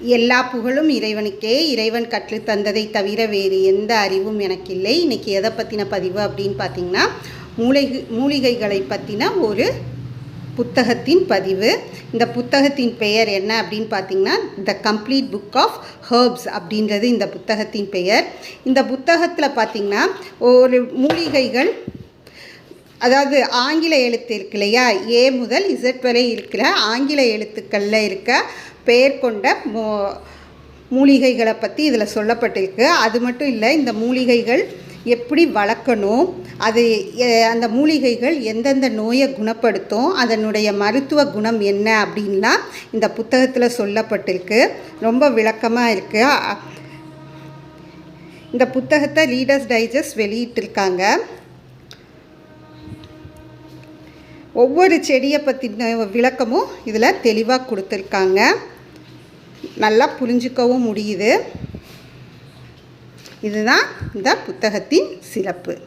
எல்லா புகழும் இறைவனுக்கே. இறைவன் கற்று தந்ததை தவிர வேறு எந்த அறிவும் எனக்கு இல்லை இன்றைக்கி எதை பற்றின பதிவு அப்படின்னு பார்த்தீங்கன்னா மூலிகை மூலிகைகளை பற்றின ஒரு புத்தகத்தின் பதிவு. இந்த புத்தகத்தின் பெயர் என்ன அப்படின்னு பார்த்தீங்கன்னா the complete book of herbs அப்படின்றது இந்த புத்தகத்தின் பெயர். இந்த புத்தகத்தில் பார்த்தீங்கன்னா ஒரு மூலிகைகள் அதாவது ஆங்கில எழுத்து இருக்கு இல்லையா? ஏ முதல் இசட் வரை இருக்கிற ஆங்கில எழுத்துக்களில் இருக்க பெயர் கொண்ட மூ மூலிகைகளை பற்றி இதில் சொல்லப்பட்டிருக்கு. அது மட்டும் இல்லை இந்த மூலிகைகள் எப்படி வளர்க்கணும் அது அந்த மூலிகைகள் எந்தெந்த நோயை குணப்படுத்தும் அதனுடைய மருத்துவ குணம் என்ன அப்படின்லாம் இந்த புத்தகத்தில் சொல்லப்பட்டிருக்கு. ரொம்ப விளக்கமாக இருக்குது இந்த புத்தகத்தை ரீடர்ஸ் டைஜஸ்ட் வெளியிட்டிருக்காங்க. ஒவ்வொரு செடியை பற்றின விளக்கமும் இதில் தெளிவாக கொடுத்துருக்காங்க. நல்லா புரிஞ்சுக்கவும் முடியுது. இதுதான் இந்த புத்தகத்தின் சிறப்பு.